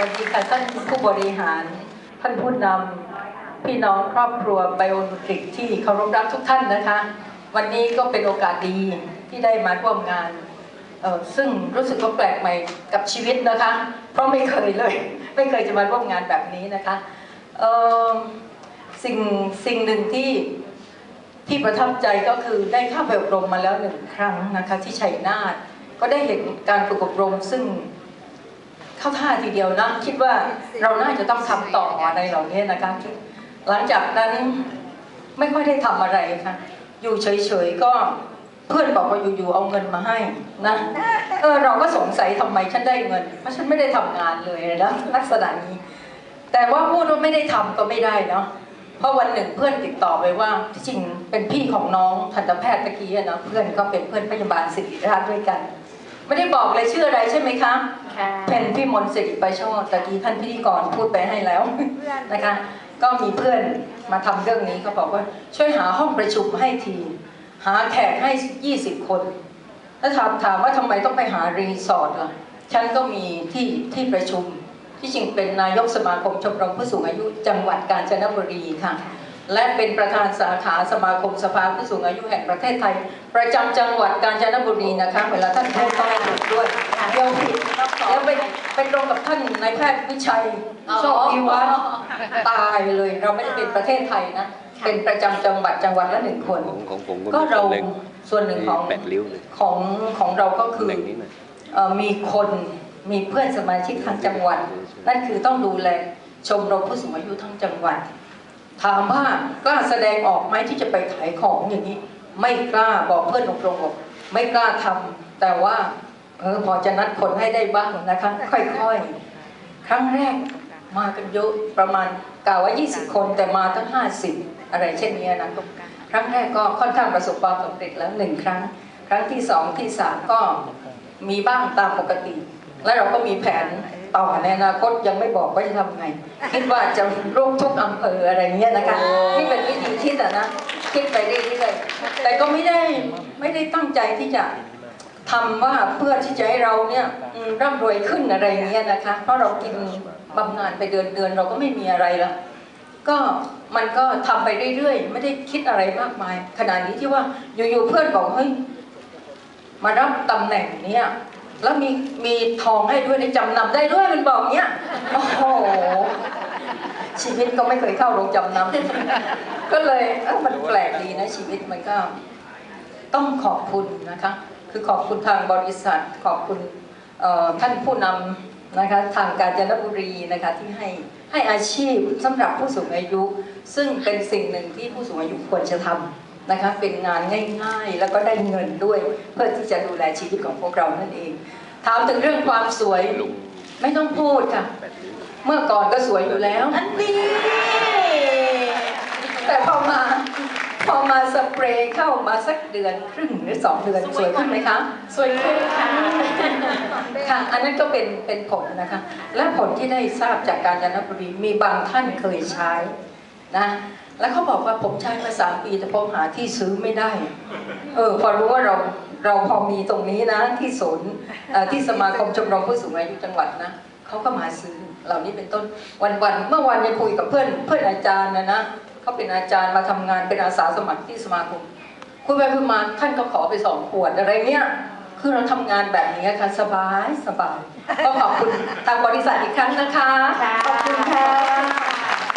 วัสดีค่ะท่านผู้บริหาร ท่านผู้นำพี่น้องครอบครัวไบโอนูทริกที่เคารพรักทุกท่านนะคะ วันนี้ก็เป็นโอกาสดีที่ได้มาร่วมงานเออซึ่งรู้สึกว่าแปลกใหม่กับชีวิตนะคะ เพราะไม่เคยเลย ไม่เคยจะมาร่วมงานแบบนี้นะคะเออสิ่งสิ่งหนึ่งที่ที่ประทับใจก็คือได้เข้าไปอบรมมาแล้วหนึ่งครั้งนะคะที่ชัยนาทก็ได้เห็นการฝึกอบรมซึ่ง เข้าท่าทีเดียวนะคิดว่าเราน่าจะต้องทำต่ออะไรเหล่านี้นะคะหลังจากนั้นไม่ค่อยได้ทำอะไรค่ะ อยู่เฉยๆก็เพื่อนบอกว่าอยู่ๆเอาเงินมาให้นะเออเราก็สงสัยทำไมฉันได้เงินเพราะฉันไม่ได้ทำงานเลยนะลักษณะนี้ แต่ว่าพูดว่าไม่ได้ทำก็ไม่ได้เนาะเพราะวันหนึ่งเพื่อนติดต่อไปว่าที่จริงเป็นพี่ของน้องทันตแพทย์ตะกี้เนาะเพื่อนก็เป็นเพื่อนพยาบาลศิริราชด้วยกัน ไม่ได้บอกเลยชื่ออะไรใช่ไหมคะค่ะเป็นพี่มนต์สิริไปโชตตะกี้ท่านพิธีกรพูดไปให้แล้วนะคะ ก็มีเพื่อนมาทำเรื่องนี้เขาบอกว่าช่วยหาห้องประชุมให้ที หาแขกให้ 20 คน แล้วถามถามว่าทำไมต้องไปหารีสอร์ทล่ะฉันก็มีที่ที่ประชุมที่จริงเป็นนายกสมาคมชมรมผู้สูงอายุจังหวัดกาญจนบุรีค่ะ และเป็นประธานสาขาสมาคมสภาผู้สูงอายุแห่งประเทศไทย ประจำจังหวัดกาญจนบุรีนะคะ เวลาท่านพูดต้องถูกด้วยเดี๋ยวผิดแล้วไปไปตรงกับท่านนายแพทย์วิชัยโชคพิวัฒน์ตายเลย เราไม่ได้เป็นประเทศไทยนะ เป็นประจำจังหวัดจังหวัดละหนึ่งคนของของผมก็มีเราตำแหน่งส่วนหนึ่งของแปดริ้วเลยของของเราก็คือตำแหน่งนี้นะเอ่อมีคนมีเพื่อนสมาชิกทางจังหวัด นั่นคือต้องดูแลชมรมผู้สูงอายุทั้งจังหวัด ถามว่ากล้าแสดงออกไหมที่จะไปขายของอย่างนี้ ไม่กล้าบอกเพื่อนตรงๆบอกไม่กล้าทำแต่ว่าเออพอจะนัดคนให้ได้บ้างนะคะค่อยๆ ครั้งแรกมากันเยอะประมาณกล่าวว่า 20 คนแต่มาตั้ง 50 อะไรเช่นนี้นะครั้งแรกก็ค่อนข้างประสบความสำเร็จแล้วหนึ่งครั้ง ครั้งที่สองที่สามก็มีบ้างตามปกติ แล้วเราก็มีแผน ต่อในอนาคตยังไม่บอกว่าจะทำไง คิดว่าจะร่วมทุกอำเภออะไรเงี้ยนะคะนี่เป็นวิธีคิดอะนะคิดไปเรื่อยๆแต่ก็ไม่ได้ไม่ได้ตั้งใจที่จะทำว่าเพื่อที่จะให้เราเนี่ยอืมร่ำรวยขึ้นอะไรเงี้ยนะคะ เพราะเรากินบำนาญไปเดือนเดือนๆเราก็ไม่มีอะไรละก็มันก็ทำไปเรื่อยๆ ไม่ได้คิดอะไรมากมาย ขนาดนี้ที่ว่าอยู่ๆเพื่อนบอกเฮ้ยมารับตำแหน่งเนี้ย แล้วมีมีทองให้ด้วยในจำนำได้ด้วยมันบอกเนี้ยโอ้โหชีวิตก็ไม่เคยเข้าโรงจำนำก็เลยเอ้ามันแปลกดีนะชีวิตมันก็ ต้องขอบคุณนะคะ คือขอบคุณทางบริษัท ขอบคุณท่านผู้นำนะคะทางกาญจนบุรีนะคะที่ให้ให้อาชีพสำหรับผู้สูงอายุ ซึ่งเป็นสิ่งหนึ่งที่ผู้สูงอายุควรจะทำ นะคะเป็นงานง่ายๆ แล้วก็ได้เงินด้วยเพื่อที่จะดูแลชีวิตของพวกเรานั่นเอง ถามถึงเรื่องความสวยลุงไม่ต้องพูดค่ะแปดริ้วเมื่อก่อนก็สวยอยู่แล้ว อันนี้แต่พอมาพอมาสเปรย์เข้ามาสักเดือนครึ่งหรือสองเดือนสวยขึ้นไหมคะ สวยขึ้นค่ะค่ะ อันนั้นก็เป็นเป็นผลนะคะ และผลที่ได้ทราบจากการจันทบุรีมีบางท่านเคยใช้ นะแล้วเขาบอกว่าผมใช้มาสามปีแต่ผมหาที่ซื้อไม่ได้ เออพอรู้ว่าเราเราพอมีตรงนี้นะที่ศูนย์เอ่อที่สมาคมชมรมผู้สูงอายุจังหวัดนะเขาก็มาซื้อเหล่านี้เป็นต้นวันวันๆเมื่อวันยังคุยกับเพื่อนเพื่อนอาจารย์นะนะเขาเป็นอาจารย์มาทำงานเป็นอาสาสมัครที่สมาคมคุยไปคุยมาท่านก็ขอไปสองขวดอะไรเนี้ยคือเราทำงานแบบนี้ค่ะสบายสบายก็ขอบคุณทางบริษัทอีกครั้งนะคะขอบคุณ